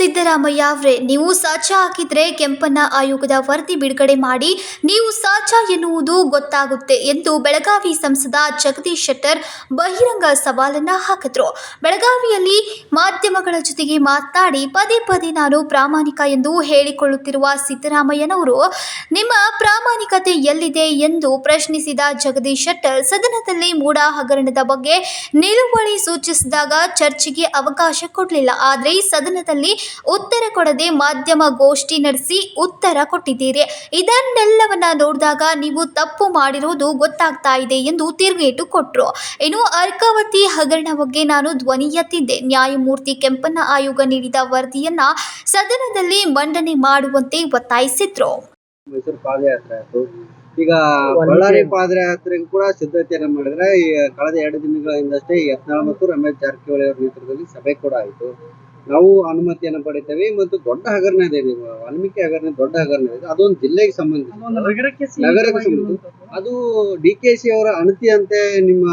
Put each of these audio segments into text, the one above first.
ಸಿದ್ದರಾಮಯ್ಯ ಅವರೇ, ನೀವು ಸಾಚ ಹಾಕಿದ್ರೆ ಕೆಂಪಣ್ಣ ಆಯೋಗದ ವರದಿ ಬಿಡುಗಡೆ ಮಾಡಿ, ನೀವು ಸಾಚ ಎನ್ನುವುದು ಗೊತ್ತಾಗುತ್ತೆ ಎಂದು ಬೆಳಗಾವಿ ಸಂಸದ ಜಗದೀಶ್ ಶೆಟ್ಟರ್ ಬಹಿರಂಗ ಸವಾಲನ್ನ ಹಾಕಿದ್ರು. ಬೆಳಗಾವಿಯಲ್ಲಿ ಮಾಧ್ಯಮಗಳ ಜೊತೆಗೆ ಮಾತನಾಡಿ, ಪದೇ ಪದೇ ನಾನು ಪ್ರಾಮಾಣಿಕ ಎಂದು ಹೇಳಿಕೊಳ್ಳುತ್ತಿರುವ ಸಿದ್ದರಾಮಯ್ಯನವರು, ನಿಮ್ಮ ಪ್ರಾಮಾಣಿಕತೆ ಎಲ್ಲಿದೆ ಎಂದು ಪ್ರಶ್ನಿಸಿದ ಜಗದೀಶ್ ಶೆಟ್ಟರ್ ಸದನದಲ್ಲಿ ಮೂಡ ಹಗರಣದ ಬಗ್ಗೆ ನಿಲುವಳಿ ಸೂಚಿಸಿದಾಗ ಚರ್ಚೆಗೆ ಅವಕಾಶ ಕೊಡಲಿಲ್ಲ. ಆದರೆ ಸದನದಲ್ಲಿ ಉತ್ತರ ಕೊಡದೆ ಮಾಧ್ಯಮ ಗೋಷ್ಠಿ ನಡೆಸಿ ಉತ್ತರ ಕೊಟ್ಟಿದ್ದೀರಿ. ಇದನ್ನೆಲ್ಲವನ್ನ ನೋಡಿದಾಗ ನೀವು ತಪ್ಪು ಮಾಡಿರುವುದು ಗೊತ್ತಾಗ್ತಾ ಇದೆ ಎಂದು ತಿರುಗೇಟು ಕೊಟ್ಟರು ಇನ್ನು ಅರ್ಕಾವತಿ ಹಗರಣ ಬಗ್ಗೆ ನಾನು ಧ್ವನಿ ಎತ್ತಿದ್ದೆ. ನ್ಯಾಯಮೂರ್ತಿ ಕೆಂಪಣ್ಣ ಆಯೋಗ ನೀಡಿದ ವರದಿಯನ್ನ ಸದನದಲ್ಲಿ ಮಂಡನೆ ಮಾಡುವಂತೆ ಒತ್ತಾಯಿಸಿದ್ರು. ಪಾದಯಾತ್ರೆ ಈಗ ಬಳ್ಳಾರಿ ಪಾದಯಾತ್ರೆಗೂ ಕೂಡ ಸಿದ್ಧತೆಯನ್ನು ಮಾಡಿದ್ರೆ ಕಳೆದ ಎರಡು ದಿನಗಳ ಹಿಂದಷ್ಟೇ ಯತ್ನಾಳ್ ಮತ್ತು ರಮೇಶ್ ಜಾರಕಿಹೊಳಿ ಅವರ ನೇತೃತ್ವದಲ್ಲಿ ಸಭೆ ಕೂಡ ಆಯಿತು. ನಾವು ಅನುಮತಿಯನ್ನ ಪಡಿತೇವೆ ಮತ್ತು ದೊಡ್ಡ ಹಗರಣ ಇದೆ ನೀವು ವಾಲ್ಮೀಕಿ ಹಗರಣ ದೊಡ್ಡ ಹಗರಣ ಇದೆ. ಅದೊಂದು ಜಿಲ್ಲೆಗೆ ಸಂಬಂಧ ನಗರಕ್ಕೆ ನಗರಕ್ಕೆ ಸಂಬಂಧಿಸಿದ. ಅದು ಡಿ ಕೆ ಸಿ ಅವರ ಅಣತಿಯಂತೆ ನಿಮ್ಮ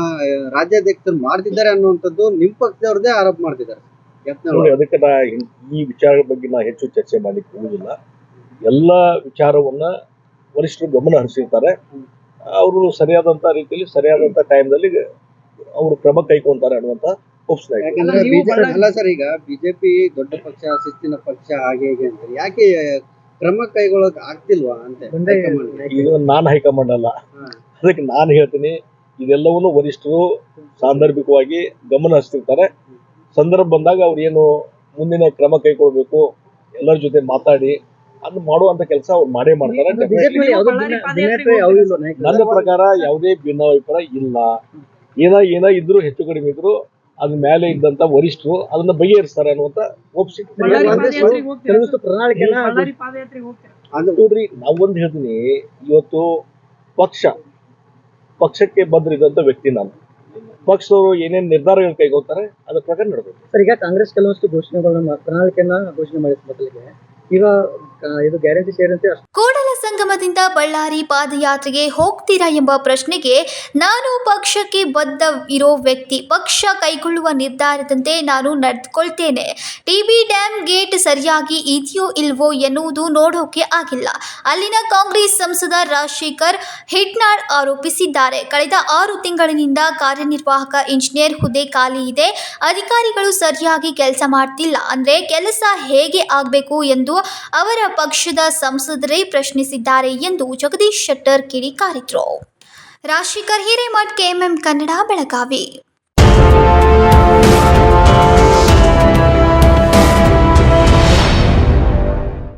ರಾಜ್ಯಾಧ್ಯಕ್ಷರು ಮಾಡ್ತಿದ್ದಾರೆ ಅನ್ನುವಂಥದ್ದು ನಿಮ್ಮ ಪಕ್ಷದವ್ರದೇ ಆರೋಪ ಮಾಡ್ತಿದ್ದಾರೆ. ಅದಕ್ಕೆ ನಾ ಈ ವಿಚಾರದ ಬಗ್ಗೆ ನಾ ಹೆಚ್ಚು ಚರ್ಚೆ ಮಾಡಲಿಕ್ಕೆ ಹೋಗುದಿಲ್ಲ. ಎಲ್ಲ ವಿಚಾರವನ್ನ ವರಿಷ್ಠರು ಗಮನ ಹರಿಸಿರ್ತಾರೆ. ಅವರು ಸರಿಯಾದಂತ ರೀತಿಯಲ್ಲಿ ಸರಿಯಾದಂತ ಟೈಮ್ದಲ್ಲಿ ಅವರು ಕ್ರಮ ಕೈಗೊಂತಾರೆ ಅನ್ನುವಂತ ಅಲ್ಲ, ಸರ್ ಈಗ. ಬಿಜೆಪಿ ದೊಡ್ಡ ಪಕ್ಷ ಶಿಸ್ತಿನ ಪಕ್ಷ ಹಾಗೆ ಹೀಗೆ ಅಂತ. ಯಾಕೆ ಕ್ರಮ ಕೈಗೊಳ್ಳಕ್ ಆಗ್ತಿಲ್ವಾ ಅಂತ ಇದು ನಾನ್ ಹೈಕಮಾಂಡ್ ಅಲ್ಲ. ಅದಕ್ಕೆ ನಾನು ಹೇಳ್ತೀನಿ ಇದೆಲ್ಲವನ್ನು ವರಿಷ್ಠರು ಸಾಂದರ್ಭಿಕವಾಗಿ ಗಮನ ಹರಿಸ್ತಿರ್ತಾರೆ. ಸಂದರ್ಭ ಬಂದಾಗ ಅವ್ರು ಏನು ಮುಂದಿನ ಕ್ರಮ ಕೈಗೊಳ್ಬೇಕು ಎಲ್ಲರ ಜೊತೆ ಮಾತಾಡಿ ಅದನ್ನ ಮಾಡುವಂತ ಕೆಲಸ ಅವ್ರು ಮಾಡೇ ಮಾಡ್ತಾರೆ. ನನ್ನ ಪ್ರಕಾರ ಯಾವುದೇ ಭಿನ್ನಾಭಿಪ್ರಾಯ ಇಲ್ಲ. ಏನ ಏನ ಇದ್ರು ಹೆಚ್ಚು ಕಡಿಮೆ ಇದ್ರು ಅದ್ರ ಮೇಲೆ ಇದ್ದಂತ ವರಿಷ್ಠರು ಅದನ್ನ ಬಗೆಹರಿಸ್ತಾರೆ ಅನ್ನುವಂತ ಅದು ನೋಡ್ರಿ ನಾವೊಂದು ಹೇಳ್ತೀನಿ ಇವತ್ತು ಪಕ್ಷ ಪಕ್ಷಕ್ಕೆ ಬದ್ರಿದಂತ ವ್ಯಕ್ತಿ ನಾನು. ಪಕ್ಷದವರು ಏನೇನ್ ನಿರ್ಧಾರಗಳು ಕೈಗೊಳ್ತಾರೆ ಅದ್ರ ಪ್ರಕಾರ ನಡ್ಬೇಕು. ಸರ್ ಈಗ ಕಾಂಗ್ರೆಸ್ ಕೆಲವಷ್ಟು ಘೋಷಣೆಗಳನ್ನ ಪ್ರಣಾಳಿಕೆಯನ್ನ ಘೋಷಣೆ ಮಾಡಿದ ಮೊದಲಿಗೆ ಈಗ ಇದು ಗ್ಯಾರಂಟಿ ಸೇರಿದಂತೆ ಅಂತ ಕೂಡಲ ಸಂಗಮದಿಂದ ಬಳ್ಳಾರಿ ಪಾದಯಾತ್ರೆಗೆ ಹೋಗ್ತೀರಾ ಎಂಬ ಪ್ರಶ್ನೆಗೆ ನಾನು ಪಕ್ಷಕ್ಕೆ ಬದ್ಧ ಇರೋ ವ್ಯಕ್ತಿ. ಪಕ್ಷ ಕೈಗೊಳ್ಳುವ ನಿರ್ಧಾರದಂತೆ ನಾನು ನಡೆದುಕೊಳ್ತೇನೆ ಟಿಬಿ ಡ್ಯಾಮ್ ಗೇಟ್ ಸರಿಯಾಗಿ ಇದೆಯೋ ಇಲ್ವೋ ಎನ್ನುವುದು ನೋಡೋಕೆ ಆಗಿಲ್ಲ. ಅಲ್ಲಿನ ಕಾಂಗ್ರೆಸ್ ಸಂಸದ ರಾಜಶೇಖರ್ ಹಿಟ್ನಾಳ್ ಆರೋಪಿಸಿದ್ದಾರೆ. ಕಳೆದ ಆರು ತಿಂಗಳಿನಿಂದ ಕಾರ್ಯನಿರ್ವಾಹಕ ಇಂಜಿನಿಯರ್ ಹುದ್ದೆ ಖಾಲಿ ಇದೆ. ಅಧಿಕಾರಿಗಳು ಸರಿಯಾಗಿ ಕೆಲಸ ಮಾಡ್ತಿಲ್ಲ. ಅಂದ್ರೆ ಕೆಲಸ ಹೇಗೆ ಆಗಬೇಕು ಎಂದು ಅವರ ಪಕ್ಷದ ಸಂಸದರೇ ಪ್ರಶ್ನಿಸಿದ್ದಾರೆ ಎಂದು ಜಗದೀಶ್ ಶೆಟ್ಟರ್ ಕಿಡಿಕಾರಿದ್ರು ರಾಜಶೇಖರ್ ಹಿರೇಮಠ್ ಕೆಎಂಎಂ ಕನ್ನಡ ಬೆಳಗಾವಿ.